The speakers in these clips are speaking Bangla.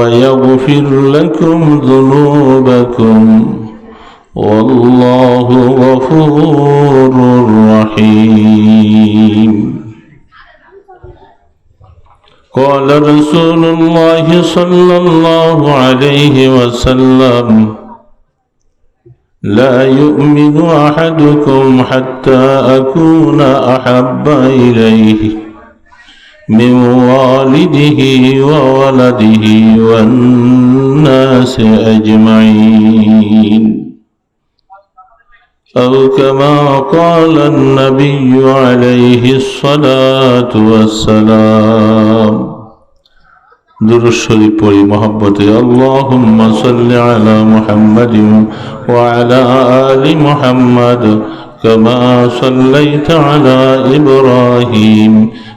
ويغفر لكم ذنوبكم والله غفور رحيم. قال رسول الله صلى الله عليه وسلم لا يؤمن أحدكم حتى أكون أحب إليه. من والده وولده والناس أجمعين. أو كما قال النبي عليه الصلاة والسلام در شريف পড়ি محبتي اللهم صل على محمد وعلى آل محمد كما صليت على إبراهيم.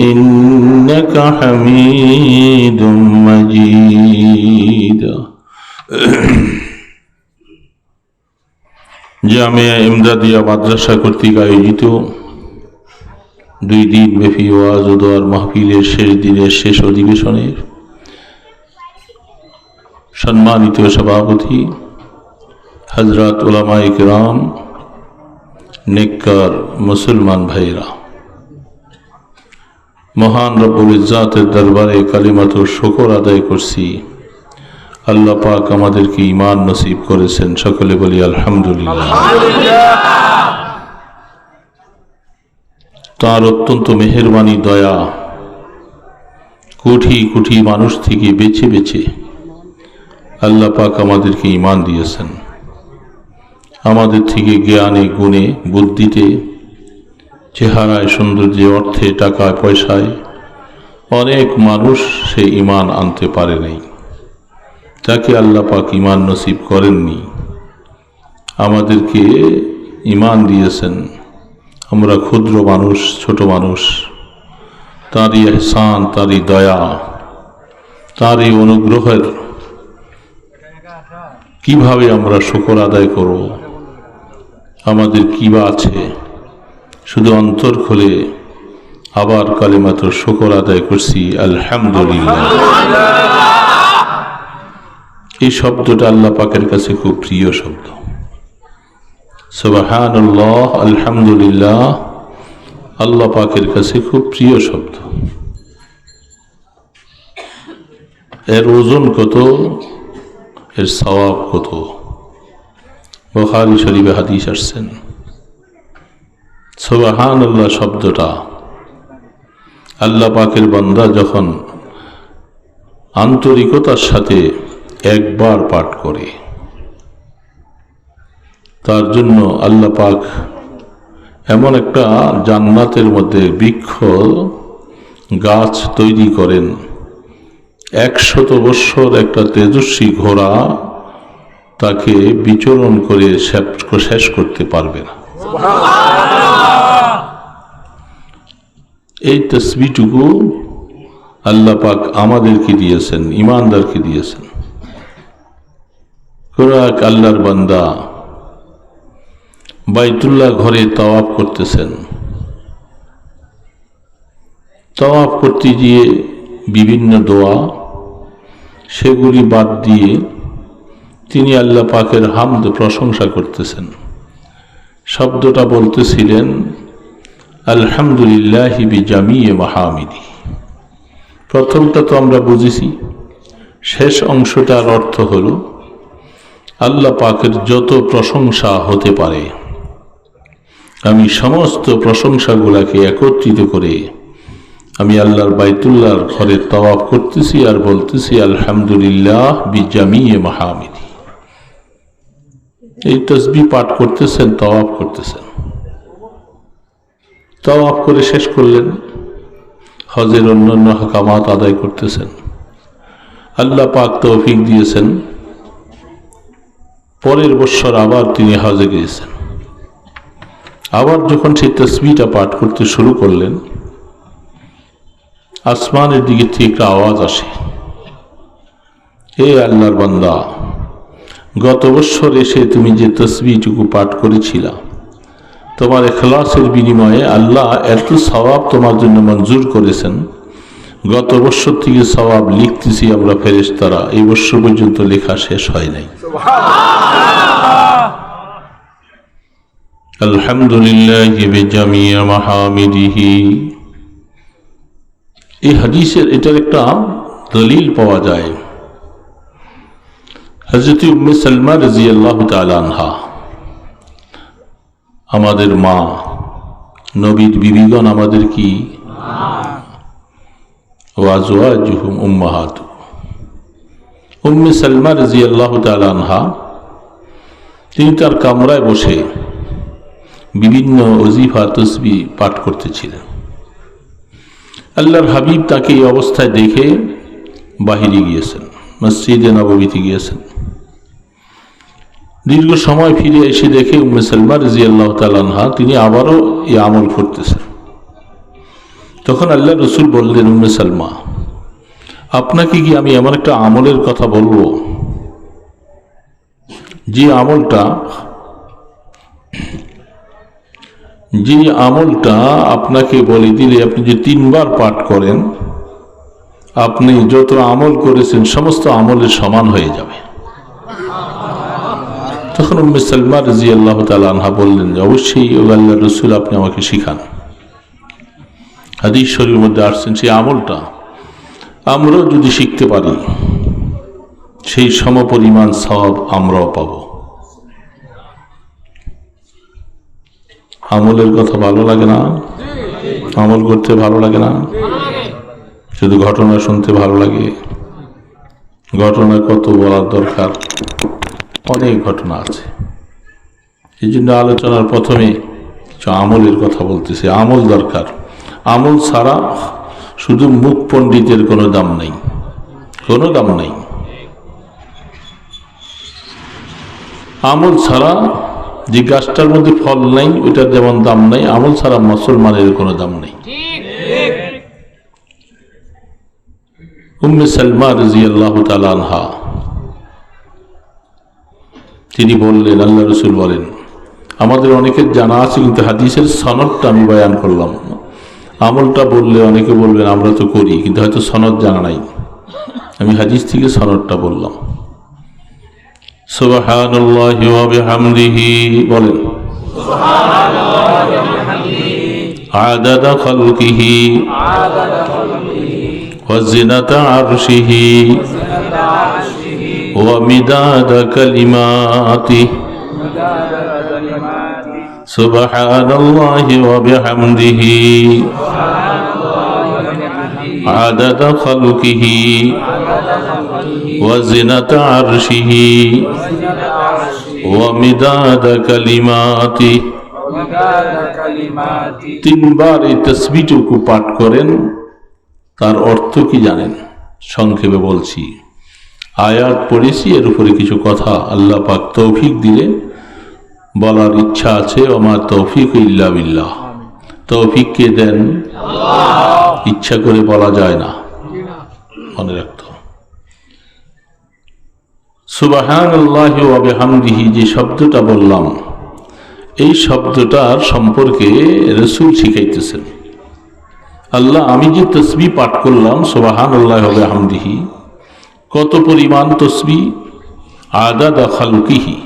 إنك حميد مجيد জামিয়া ইমদাদিয়া মাদ্রাসা কর্তৃক আয়োজিত দুই দিন ব্যাপী ওয়াজ ও দোয়ার মাহফিলের শেষ দিনের শেষ অধিবেশনের সম্মানিত সভাপতি হজরত ওলামা ইকরাম নেককার মুসলমান ভাইরা মহান রব্বুল ইজাতের দরবারে কালিমাত শকর আদায় করছি। আল্লাহ পাক আমাদেরকে ইমান নসিব করেছেন। সকলে বলি আলহামদুলিল্লাহ। তার অত্যন্ত মেহরবানি দয়া কোটি কোটি মানুষ থেকে বেছে বেছে আল্লাহ পাক আমাদেরকে ইমান দিয়েছেন। আমাদের থেকে জ্ঞানে গুণে বুদ্ধিতে চেহারায় সৌন্দর্যে অর্থে টাকায় পয়সায় অনেক মানুষ সে ইমান আনতে পারে নাই। তাকে আল্লাহ পাক ইমান নসিব করেননি। আমাদেরকে ইমান দিয়েছেন। আমরা ক্ষুদ্র মানুষ, ছোট মানুষ। তারই এহসান তারই দয়া, তারই অনুগ্রহের কীভাবে আমরা শুকর আদায় করব? আমাদের কি বা আছে? শুধু অন্তর খুলে আবার কালিমাত্র শুকর আদায় করছি, আলহামদুলিল্লাহ। এই শব্দটা আল্লাহ পাকের কাছে খুব প্রিয় শব্দ। সুবাহান্লাহ আলহামদুলিল্লাহ, আল্লাহ পাকের কাছে খুব প্রিয় শব্দ। এর ওজন কত? এর সওয়াব কত? বখারি শরীফে হাদিস আসছেন। সুবাহান আল্লাহ শব্দটা। আল্লাহ পাকের বান্দা যখন আন্তরিকতার সাথে একবার পাঠ করে, তার জন্য আল্লাহ পাক এমন একটা জান্নাতের মধ্যে বৃক্ষ গাছ তৈরি করেন। একশত বৎসর একটা তেজস্বী ঘোড়া তাকে বিচরণ করে শেষ করতে পারবে না। এই তসবিটুকু আল্লাহ পাক আমাদেরকে দিয়েছেন ইমানদারকে দিয়েছেন। কোরআক আল্লাহর বান্দা বাইতুল্লাহ ঘরে তাওয়াফ করতেছেন। তাওয়াফ করতে গিয়ে বিভিন্ন দোয়া, সেগুলি বাদ দিয়ে তিনি আল্লাহ পাকের হামদ প্রশংসা করতেছেন। শব্দটা বলতেছিলেন, আলহামদুলিল্লাহ হিবি জামিয়ে মাহামিদি। প্রথমটা তো আমরা বুঝেছি। শেষ অংশটার অর্থ হল, আল্লাহ পাকের যত প্রশংসা হতে পারে, আমি সমস্ত প্রশংসাগুলাকে একত্রিত করে আমি আল্লাহর বাইতুল্লাহর ঘরে তওয়াব করতেছি আর বলতেছি, আলহামদুলিল্লাহ বিজামিয়ে মাহামিদি। এই তসবি পাঠ করতেছেন, তওয়াব করতেছেন। তওয়াব করে শেষ করলেন। হজের অন্যান্য হকামাত আদায় করতেছেন। আল্লাহ পাক তৌফিক দিয়েছেন। পরের বৎসর আবার তিনি হজে গিয়েছেন। আবার যখন সেই তসবিটা পাঠ করতে শুরু করলেন, আসমানের দিকে থেকে একটা আওয়াজ আসে। হে আল্লাহর বান্দা গত বৎসর এসে তুমি যে তসবিটুকু পাঠ করেছিলা তোমার এখলাসের বিনিময়ে আল্লাহ এত সবাব তোমার জন্য মঞ্জুর করেছেন। গত বৎসর থেকে সবাব লিখতেছি আমরা ফেরেশতারা এই বৎসর পর্যন্ত লেখা শেষ হয় নাই। আলহামদুলিল্লাহ বেজামিয়া মাহামিদিহি। এই হাদিসের এটার একটা দলিল পাওয়া যায়। হজরত উম্মে সালমা রাজি আল্লাহ তালানহা আমাদের মা, নবীর বিবিগণ আমাদের কি? ওয়াজুয়া জুহুম উম্মাহাত। উম্মে সালমা রাজি আল্লাহ তালানহা তিনি তার কামরায় বসে বিভিন্ন অজিফা তসবি পাঠ করতেছিলেন। আল্লাহর হাবিব তাকে এই অবস্থায় দেখে বাহিরে গিয়েছেন, মসজিদে নবমীতে গিয়েছেন। দীর্ঘ সময় ফিরে এসে দেখে উম্মে সালমা রাজি আল্লাহ তালানহা তিনি আবারও এই আমল করতেছেন। তখন আল্লাহ রসুল বললেন, উম্মে সালমা, আপনাকে কি আমি এমন একটা আমলের কথা বলব যে আমলটা যে আমলটা আপনাকে বলে দিলে আপনি যে তিনবার পাঠ করেন, আপনি যত আমল করেছেন সমস্ত আমলের সমান হয়ে যাবে। তখন উম্মে সালমা রাজি আল্লাহ তালহা বললেন যে, অবশ্যই আল্লাহ রসুল আপনি আমাকে শিখান। হাদিস শরীর মধ্যে আসছেন সেই আমলটা। আমরাও যদি শিখতে পারি, সেই সমপরিমাণ সব আমরাও পাবো। আমলের কথা ভালো লাগে না? আমল করতে ভালো লাগে না? শুধু ঘটনা শুনতে ভালো লাগে, ঘটনা কত বলার দরকার? অনেক ঘটনা আছে। এই জন্য আলোচনার প্রথমে কিছু আমলের কথা বলতেছে। আমল দরকার। আমল ছাড়া শুধু মুখ পণ্ডিতের কোনো দাম নেই। কোনো দাম নেই। আমল ছাড়া যে গাছটার মধ্যে ফল নাই ওইটার যেমন দাম নাই, আমল ছাড়া মুসলমানের কোনো দাম নেই। উম্মে সালমা রাজি আল্লাহ তালানহা তিনি বললেন আল্লাহ রসুল বলেন আমাদের অনেকের জানা আছে কিন্তু হাদিসের সনদটা আমি বয়ান করলাম আমলটা বললে অনেকে বলবেন আমরা তো করি কিন্তু হয়তো সনদ জানা নাই আমি হাদিস থেকে সনদটা বললাম সুবহানাল্লাহি ওয়া বিহামদিহি বলেন عدد خلقه وزنة عرشه ومداد كلماته سبحان الله وبحمده عدد خلقه وزنة عرشه ومداد كلماته তিনবার এই তসবিটুকু পাঠ করেন তার অর্থ কি জানেন সংক্ষেপে বলছি আয়াত পড়েছি এর উপরে কিছু কথা আল্লাহ পাক তৌফিক দিলে বলার ইচ্ছা আছে আমার তৌফিক ইল্লা বিল্লাহ। তৌফিক কে দেন? ইচ্ছা করে বলা যায় না। মনে রাখতে। সুবাহান আল্লাহ যে শব্দটা বললাম এই শব্দটার সম্পর্কে রসুল শিখাইতেছেন। আল্লাহ আমি যে তসবি পাঠ করলাম সুবাহান আল্লাহ হবে হামদিহি কত পরিমাণ তসবি? আদা দাখালুকিহি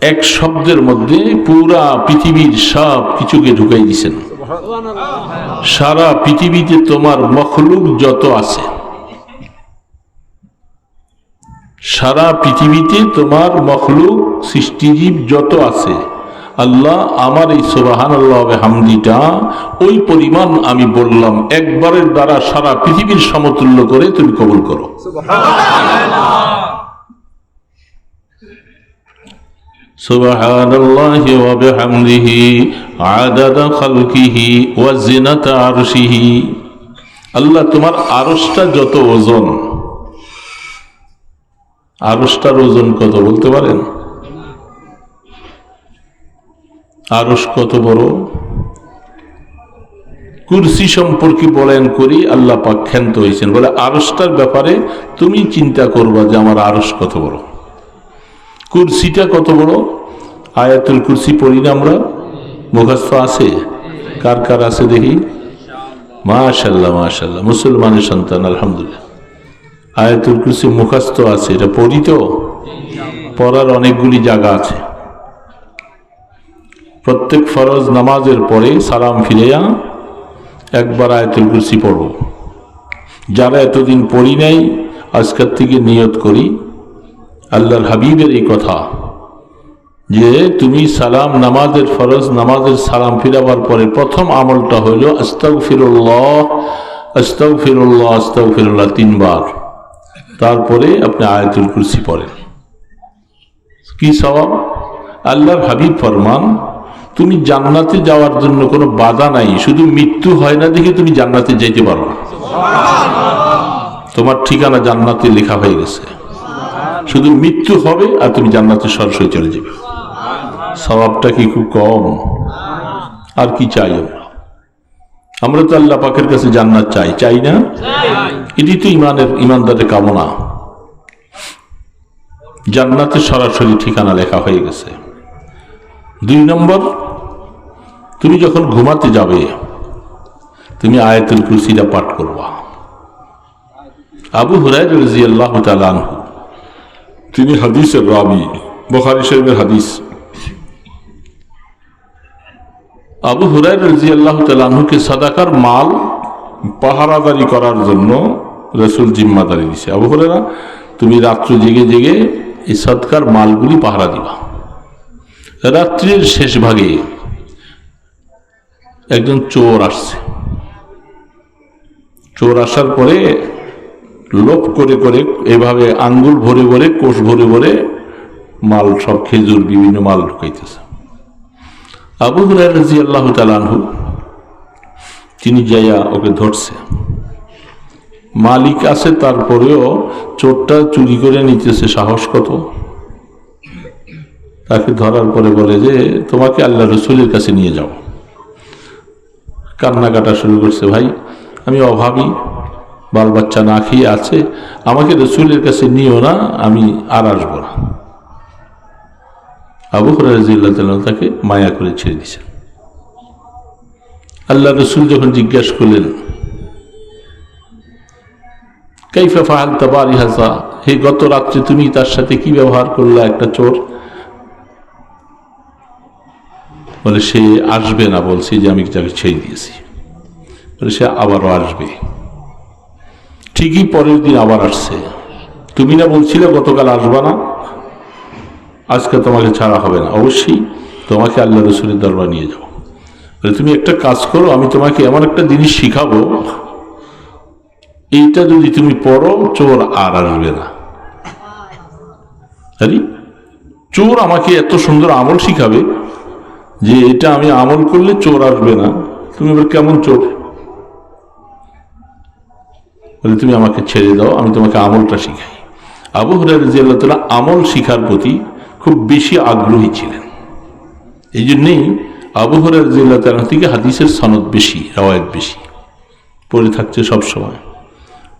এক শব্দের মধ্যে পুরা পৃথিবীর সব কিছুকে ঢুকাই দিছেন। সারা পৃথিবীতে তোমার মখলুক যত আছে। সারা পৃথিবীতে তোমার মখলুক, সৃষ্টিজীব যত আছে। আল্লাহ আমার এই সোবাহান আল্লাহ হামদিটা ওই পরিমাণ আমি বললাম একবারের দ্বারা সারা পৃথিবীর সমতুল্য করে তুমি কবুল করো سبحان الله وبحمده عدد خلقه وزنة عرشه আল্লাহ তোমার আরসটা যত ওজন আরসটার ওজন কত বলতে পারেন আরস কত বড়? কুরসি সম্পর্কে বলেন করি, আল্লাহ পাক ক্ষান্ত হয়েছেন। বলে আরসটার ব্যাপারে তুমি চিন্তা করবা যে আমার আরস কত বড়। কুরসিটা কত বড়? আয়াতুল কুরসি পড়ি না আমরা? মুখস্থ আছে? কার কার আছে দেখি? মাশাল্লাহ মাশাল্লাহ মুসলমানের সন্তান, আলহামদুলিল্লাহ। আয়াতুল কুরসি মুখস্থ আছে, এটা পড়ি তো? পড়ার অনেকগুলি জায়গা আছে। প্রত্যেক ফরজ নামাজের পরে সালাম ফিরেয়া একবার আয়াতুল কুরসি পড়ব যারা এতদিন পড়ি নাই, আজকের থেকে নিয়ত করি, আল্লাহর হাবিবের এই কথা যে তুমি সালাম নামাজের ফরজ, নামাজের সালাম ফিরাবার পরে প্রথম আমলটা হইল আস্তাউ ফিরুল্লাহ আস্তাউ ফিরুল্লাহ আস্তাউ ফিরুল্লাহ তিনবার। তারপরে আপনি আয়াতুল কুরসি পড়েন। কি স্বভাব? আল্লাহর হাবিব ফরমান তুমি জান্নাতে যাওয়ার জন্য কোনো বাধা নাই, শুধু মৃত্যু হয় না দেখে তুমি জান্নাতে যাইতে পারো। না তোমার ঠিকানা জান্নাতে লেখা হয়ে গেছে। শুধু মৃত্যু হবে আর তুমি জান্নাতে সরাসরি চলে যাবে। স্বভাবটা কি খুব কম? আর কি চাই আমরা? আমরা তো আল্লাহ পাকের কাছে জান্নাত চাই চাই না? এটি তো ইমানের, ইমানদারের কামনা। জান্নাতে সরাসরি ঠিকানা লেখা হয়ে গেছে। দুই নম্বর তুমি যখন ঘুমাতে যাবে, তুমি আয়াতুল কুরসিটা পাঠ করবা। আবু হুরাই রাজি আল্লাহ তালানহু তিনি হাদিসের রাবি, বখারি শরীফের হাদিস। আবু হুরাই রাজি আল্লাহ তালানহুকে সাদাকার মাল পাহারাদারি করার জন্য রসুল জিম্মাদারি দিছে। আবু হুরারা তুমি রাত্র জেগে জেগে এই সৎকার মালগুলি পাহারা দিবা। রাত্রির শেষ ভাগে একজন চোর আসছে। চোর আসার পরে লোভ করে করে এভাবে আঙ্গুল ভরে ভরে, কোষ ভরে ভরে মাল সব খেজুর, বিভিন্ন মাল ঢুকাইতেছে। আবু হুরাজি আল্লাহ তালানহু তিনি যাইয়া ওকে ধরছে। মালিক আছে, তারপরেও চোরটা চুরি করে নিতেছে, সাহস কত? তাকে ধরার পরে বলে যে, তোমাকে আল্লাহ রসুলের কাছে নিয়ে যাও। কান্না কাটা শুরু করছে, ভাই, আমি অভাবী বাল বাচ্চা না খেয়ে আছে, আমাকে রসুলের কাছে নিও না, আমি আর আসব না। আবু হরাজিল্লাহ তাকে মায়া করে ছেড়ে দিয়েছেন আল্লাহ রসুল যখন জিজ্ঞাসা করলেন, কাইফা ফাহাল তাবারি হাসা হে, গত রাত্রে তুমি তার সাথে কি ব্যবহার করলা একটা চোর? বলে সে আসবে না বলছে যে আমি তাকে ছেড়ে দিয়েছি। বলে সে আবারও আসবে। ঠিকই পরের দিন আবার আসছে। তুমি না বলছিলে গতকাল আসবা না? আজকে তোমাকে ছাড়া হবে না। অবশ্যই তোমাকে আল্লাহ রসুলের দরবার নিয়ে যাও বলে, তুমি একটা কাজ করো, আমি তোমাকে এমন একটা জিনিস শিখাবো, এইটা যদি তুমি পড়ো, চোর আর আসবে না। চোর আমাকে এত সুন্দর আমল শিখাবে যে এটা আমি আমল করলে চোর আসবে না। তুমি এবার কেমন চোর? বলে, তুমি আমাকে ছেড়ে দাও, আমি তোমাকে আমলটা শিখাই। আবু হরার আমল শিখার প্রতি খুব বেশি আগ্রহী ছিলেন। এই জন্যেই আবু হরার জিল্লাহ থেকে হাদিসের সনদ বেশি, রাওয়ায়ত বেশি, পড়ে থাকছে সব সময়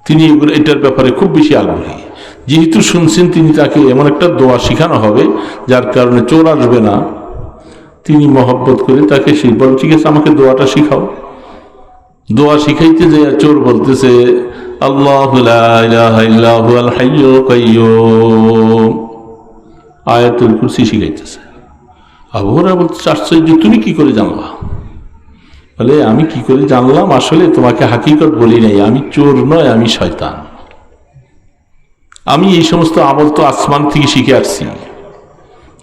তিনি এটার ব্যাপারে খুব বেশি আগ্রহী। যেহেতু শুনছেন তিনি তাকে এমন একটা দোয়া শিখানো হবে, যার কারণে চোর আসবে না। তিনি মহব্বত করে তাকে সেই বল, ঠিক আছে, আমাকে দোয়াটা শিখাও। দোয়া শিখাইতে যে চোর বলতেছে, আল্লাহ আয়াতুল কুরসি শিখাইতেছে। আবহাওয়া বলতেছে, আশ্চর্য, তুমি কি করে জানলা? বলে, আমি কি করে জানলাম? আসলে তোমাকে হাকিকত বলি নাই, আমি চোর নয়, আমি শয়তান। আমি এই সমস্ত আমল তো আসমান থেকে শিখে আসছি।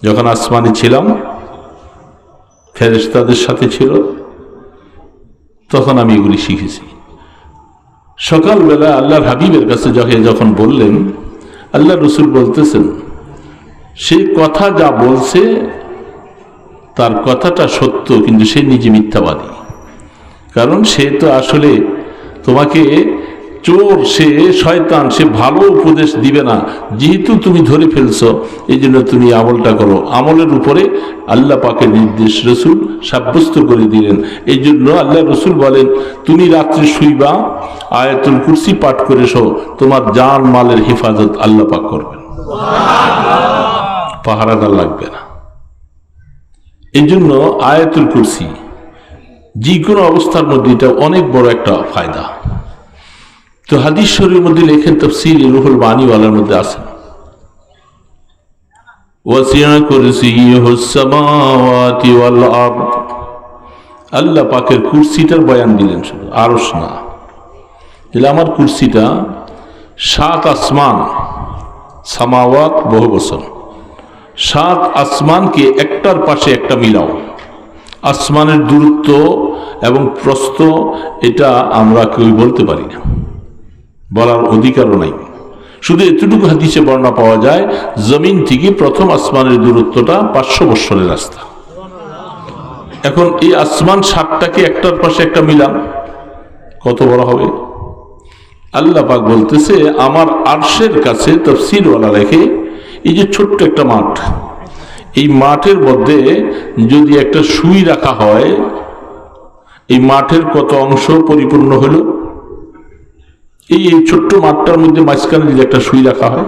যখন আসমানে ছিলাম ফেরেস্তাদের সাথে ছিল। তখন আমি এগুলি শিখেছি। সকালবেলা আল্লাহর হাবিবের কাছে যখন যখন বললেন, আল্লাহ রসুল বলতেছেন সেই কথা যা বলছে, তার কথাটা সত্য, কিন্তু সে নিজে মিথ্যাবাদী। কারণ সে তো আসলে তোমাকে চোর, সে শয়তান, সে ভালো উপদেশ দিবে না। যেহেতু তুমি ধরে ফেলছ এই জন্য তুমি আমলটা করো। আমলের উপরে আল্লাহ পাকের নির্দেশ রসুল সাব্যস্ত করে দিলেন। এই জন্য আল্লাহ রসুল বলেন, তুমি রাত্রে শুইবা, আয়াতুল কুরসি পাঠ করে শো। তোমার জান মালের হেফাজত আল্লাহ পাক করবেন। পাহারাদার লাগবে না। এই জন্য আয়াতুল কুরসি যে কোনো অবস্থার মধ্যে এটা অনেক বড় একটা ফায়দা। তো হাদিস শরীর মধ্যে লেখেন তফসির রুহুল বাণীওয়ালার মধ্যে আরদ। আল্লাহ পাকের কুরসিটার বয়ান দিলেন শুধু না। আমার কুরসিটা সাত আসমান, সামাওয়াত বহু বছর। সাত আসমানকে একটার পাশে একটা মিলাও। আসমানের দূরত্ব এবং প্রস্থ, এটা আমরা কেউ বলতে পারি না। বলার অধিকারও নাই। শুধু এতটুকু হাদিসে বর্ণনা পাওয়া যায়, জমিন থেকে প্রথম আসমানের দূরত্বটা পাঁচশো বৎসরের রাস্তা। এখন এই আসমান সাতটাকে একটার পাশে একটা মিলাম কত বড় হবে? আল্লাহ পাক বলতেছে, আমার আরশের কাছে তফসিরওয়ালা লেখে এই যে ছোট্ট একটা মাঠ, এই মাঠের মধ্যে যদি একটা সুই রাখা হয়, এই মাঠের কত অংশ পরিপূর্ণ হলো? এই এই ছোট্ট মাঠটার মধ্যে মাঝখানে যদি একটা সুই রাখা হয়,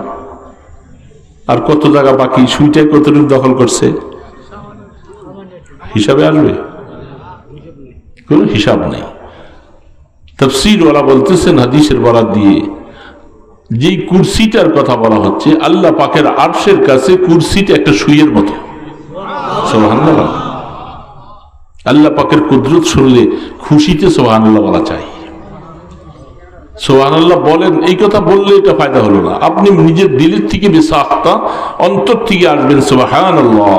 আর কত জায়গা বাকি? সুইটা কতটুকু দখল করছে? হিসাবে আসবে? কোনো হিসাব নেই। তফসিরওয়ালা বলতেছেন হাদিসের বরাদ দিয়ে, যেই কুরসিটার কথা বলা হচ্ছে, আল্লাহ পাকের আরশের কাছে কুরসিটা একটা সুইয়ের মতো। সোহান্লাহ আল্লাহ পাকের কুদরত শুনলে খুশিতে সোহানুল্লাহ বলা চাই। সোহান আল্লাহ বলেন, এই কথা বললে এটা ফায়দা হলো না। আপনি নিজের দিলের থেকে বেশি অন্তর থেকে আসবেন সোহান আল্লাহ